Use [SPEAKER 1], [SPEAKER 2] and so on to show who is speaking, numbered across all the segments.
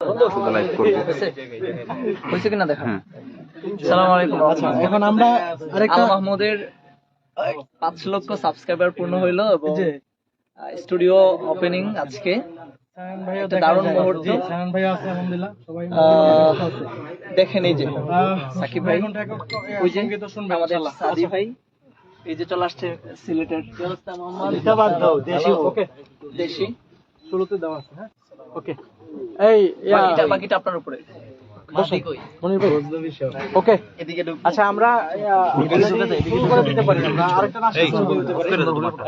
[SPEAKER 1] শুধু লাইভ করব
[SPEAKER 2] হয়েছে কিনা দেখা?
[SPEAKER 1] হ্যাঁ।
[SPEAKER 2] আলাইকুম।
[SPEAKER 3] আচ্ছা এখন আমরা আরেকটা
[SPEAKER 2] মাহমুদের পাঁচ লক্ষ সাবস্ক্রাইবার পূর্ণ হইল এবং স্টুডিও ওপেনিং আজকে।
[SPEAKER 3] সায়ন ভাইও
[SPEAKER 2] একটা
[SPEAKER 3] দেখা
[SPEAKER 2] দারুণ মুহূর্ত।
[SPEAKER 3] জি, সায়ন ভাইও আছে আলহামদুলিল্লাহ। সবাই
[SPEAKER 2] আহ, দেখেন এই যে সাকিব ভাই। ওই যে আমাদের সাদি ভাই। এই যে চলে আসছে সিলেটের।
[SPEAKER 3] এটা বাদ দাও দেশি ওকে।
[SPEAKER 2] দেশি।
[SPEAKER 3] শুরুতে দেওয়া আছে হ্যাঁ? ওকে। এই
[SPEAKER 2] বাকিটা বাকিটা আপনার উপরে।
[SPEAKER 3] বসুন। মনির ভাই। ওকে। আচ্ছা আমরা শুরু করে দিতে পারি আমরা আরেকটা নাচ শুরু করে দিতে পারি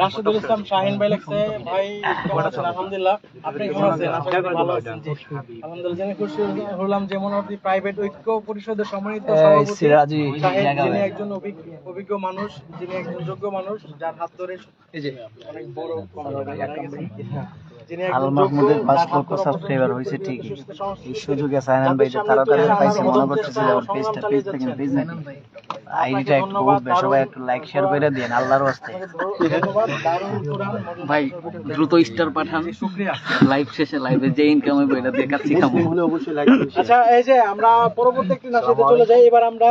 [SPEAKER 3] রাশিদুল ইসলাম শাহিন ভাই লেখছে ভাই আলহামদুলিল্লাহ। আপনি কেমন আছেন? ভালো আছেন আলহামদুলিল্লাহ খুশি হলাম যে মনোহরদী প্রাইভেট ঐক্য পরিষদের সম্মানিত সভাপতি যিনি একজন অভিজ্ঞ অভিজ্ঞ মানুষ যিনি একজন যোগ্য মানুষ যার হাত ধরে
[SPEAKER 2] এই যে।
[SPEAKER 3] অনেক বড়
[SPEAKER 4] আল মাহমুদের পাঁচ লক্ষ সাবস্ক্রাইবার হয়েছে ঠিকই। এই সুযোগে সাইনান ভাই যে তাড়াতাড়ি পাইছে মনে করতেছে যে ওর পেজটা পেজ থেকে পেজ নাকি আইডিটা একটু উঠবে সবাই একটু লাইক শেয়ার করে দিন আল্লাহর
[SPEAKER 3] মজাদার
[SPEAKER 2] ভাই দ্রুত স্টার পাঠান।
[SPEAKER 3] শুকরিয়া।
[SPEAKER 2] লাইভ শেষে লাইভে যে ইনকাম হবে এটা দিয়ে কাচ্চি খাব
[SPEAKER 3] আচ্ছা এই যে আমরা পরবর্তী একটি নাচেতে চলে যাই এবার আমরা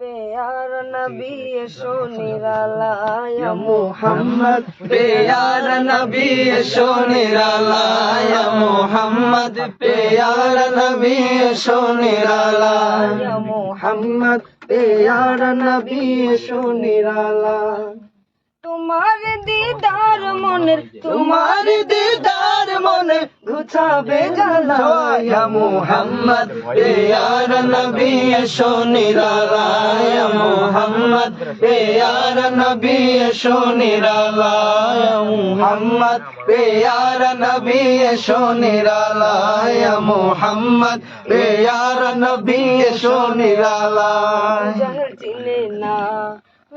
[SPEAKER 5] प्यार नबी सो निराला या मोहम्मद
[SPEAKER 2] प्यार नबी शो निराला या मोहम्मद प्यार नबी शो निराला
[SPEAKER 5] या
[SPEAKER 2] मोहम्मद
[SPEAKER 5] मोहम्मद
[SPEAKER 2] प्यार नबी शो निराला
[SPEAKER 5] তোমার দিদার মনের
[SPEAKER 2] তোমার দিদার মনে ঘুচাবে জ্বালা। ইয়া মুহাম্মদ প্যার নবী শো নিরালা ইয়া মুহাম্মদ প্যার নবী শো নিরালা ইয়া মুহাম্মদ প্যার নবী শো নিরালা ইয়া মুহাম্মদ প্যার নবী শো নিরালা
[SPEAKER 5] জাহেল চিনে না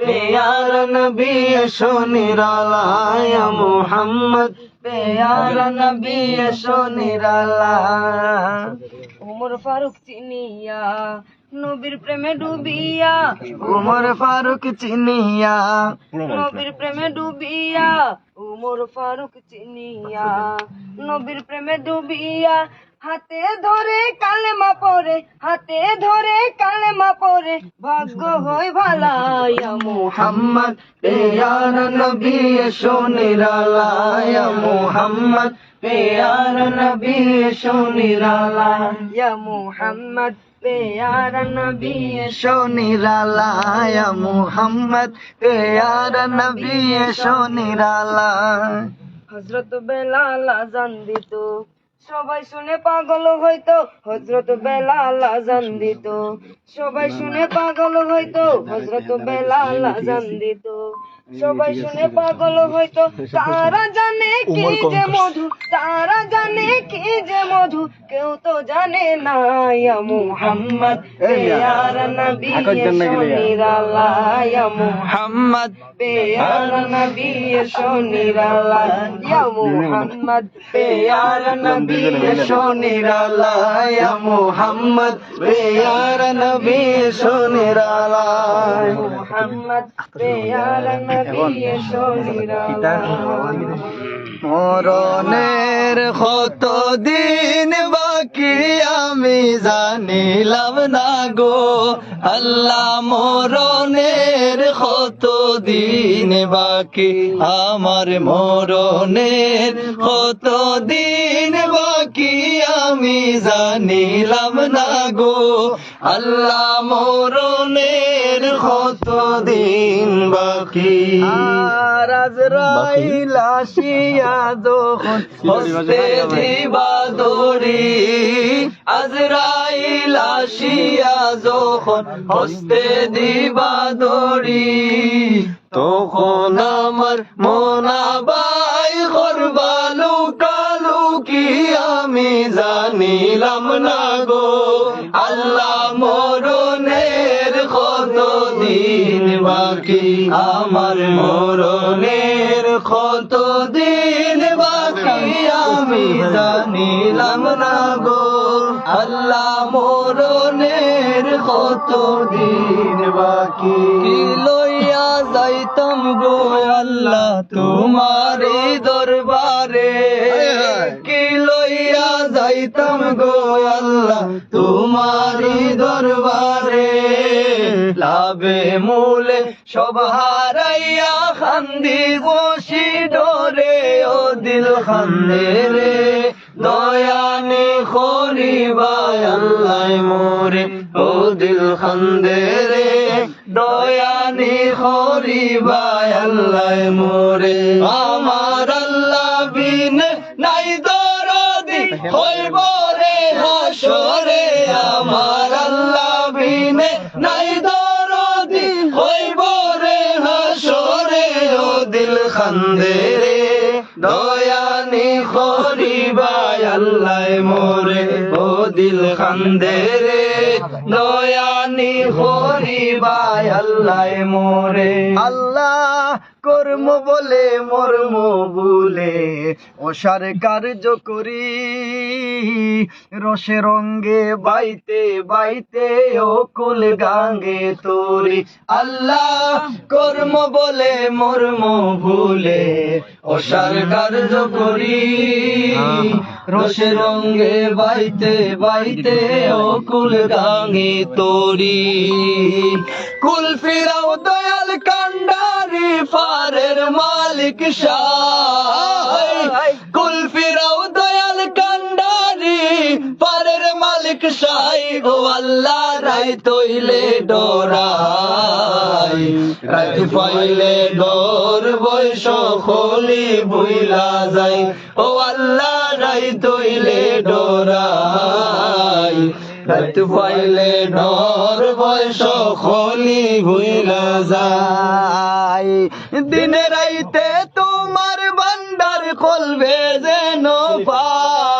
[SPEAKER 2] প্যার নবী ইয়া মুহাম্মদ। প্যার নবী সোনিরালা
[SPEAKER 5] উমর ফারুক চিনিয়া নবীর প্রেমে ডুবিয়া।
[SPEAKER 2] উমর ফারুক চিনিয়া।
[SPEAKER 5] নবীর প্রেমে ডুবিয়া উমর ফারুক চিনিয়া। নবীর প্রেমে ডুবিয়া হাতে ধরে কালেমা পরে হাতে ধরে কালেমা পরে ভাগ্য হয় ভালাইয়া
[SPEAKER 2] মোহাম্মদ প্যার নবী সোনিরালা ইয়া মুহাম্মদ প্যার নবী সোনিরালা
[SPEAKER 5] ইয়া মুহাম্মদ নবী
[SPEAKER 2] সোনিরালা ইয়া মুহাম্মদ প্যার নবী সোনিরালা
[SPEAKER 5] হজরত বেলাল আজান দিত। সবাই শুনে পাগল হইতো হজরত বেলাল আজান দিত। সবাই শুনে পাগল হইতো হজরত বেলাল আজান দিত। সবাই শুনে পাগল হইতো তারা জানে কি যে মধু তারা জানে কি যে মধু কেউ তো জানে না ইয়া মুহাম্মদ পেয়ার নবী সোনিরালা ইয়া মুহাম্মদ। পেয়ার নবী সোনিরালা ইয়া মুহাম্মদ। পেয়ার নবী
[SPEAKER 2] সোনিরালা ইয়া মুহাম্মদ প্যার নবী সোনিরালা
[SPEAKER 5] মুহাম্মদ পেয়ার নবী
[SPEAKER 2] মরণের মরণের কত দিন বাকি আমি জানিলাম না গো। আল্লাহ মরণের কত দিন বাকি? আমার মরণের কত দিন বাকি? আমি জানিলাম না গো। আল্লাহ মরণের কত দিন বাকি? আর আজরাইল আসিয়া যখন হস্তে দিবা দড়ি। আজরাইল আসিয়া যখন হস্তে দিবা দড়ি, তখন আমার মোনাবাই করবালু কালু কি আমি জানিলাম না গো, আল্লাহ মরণের কত দিন বাকি? আমার মরণের কত দিন বাকি? আমি জানিলাম না গো, আল্লাহ মরণের কত দিন বাকি লইয়া যাইতাম গো আল্লাহ তোমারি দরবারে? কি লইয়া যাইতাম গো আল্লাহ তোমারি দরবারে? লাভে মূলে সব হারাইয়া খান্দি বসি ডরে ও দিল খান্দে রে দয়ানি খরিবাই আল্লাহ মোরে, ও দিল খান্দে রে। দয়ানি খরিবাই আল্লাহ মোরে, আমার আল্লাহ বিন নাই দরদি, হইব রে হাসরে। আমার আল্লাহ বিন নাই দরদি। আল্লাহ মোরে ও দিল খান্দে রে। দয়ানি খরিবাই আল্লাহ মোরে। আল্লাহ কর্ম বলে মর্ম বলে অসার কার্য করি। রসে রঙ্গে বাইতে বাইতে ও কুল গাঙ্গে তোরি। আল্লাহ কর্ম বলে মর্ম ভুলে অসার কার্য করি। রসে রঙ্গে বাইতে বাইতে ও কুল গাঙ্গে তোরি। কুল ফিরাও দয়াল কান্ডারি ফারের মালিক শাহ কুল ফিরাও দয়াল কান্ডারি ফারের মালিক শাহ ও আল্লাহ রাই তৈলে ডরাই। রাত পাইলে ডর বৈশ খলি বুইলা যাই। ও আল্লাহ রাই তৈলে ডরাই। রাত পাইলে ডর বয়স খলি ভুইলা যায়। দিনে রাইতে তোমার বান্দার খোলবে যেন পাই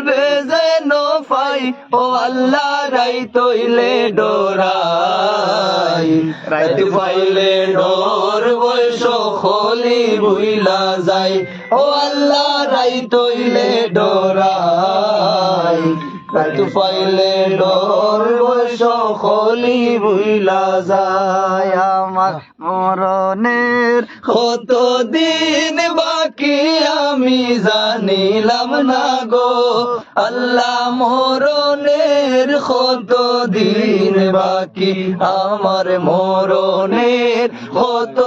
[SPEAKER 2] কলবে যেন ফাই, ও আল্লাহ রাই তৈলে ডোরাই। রাইত পাইলে ডোর বয়স খলি বুইলা যায়। ও আল্লাহ রাই তৈলে ডোরাই। রাইত পাইলে ডোর খলি বুইলা যায় আমার মরণের। কত দিন বাকি আমি জানিলাম না গো। আল্লাহ মরণের কত দিন বাকি আমার মরণের? কত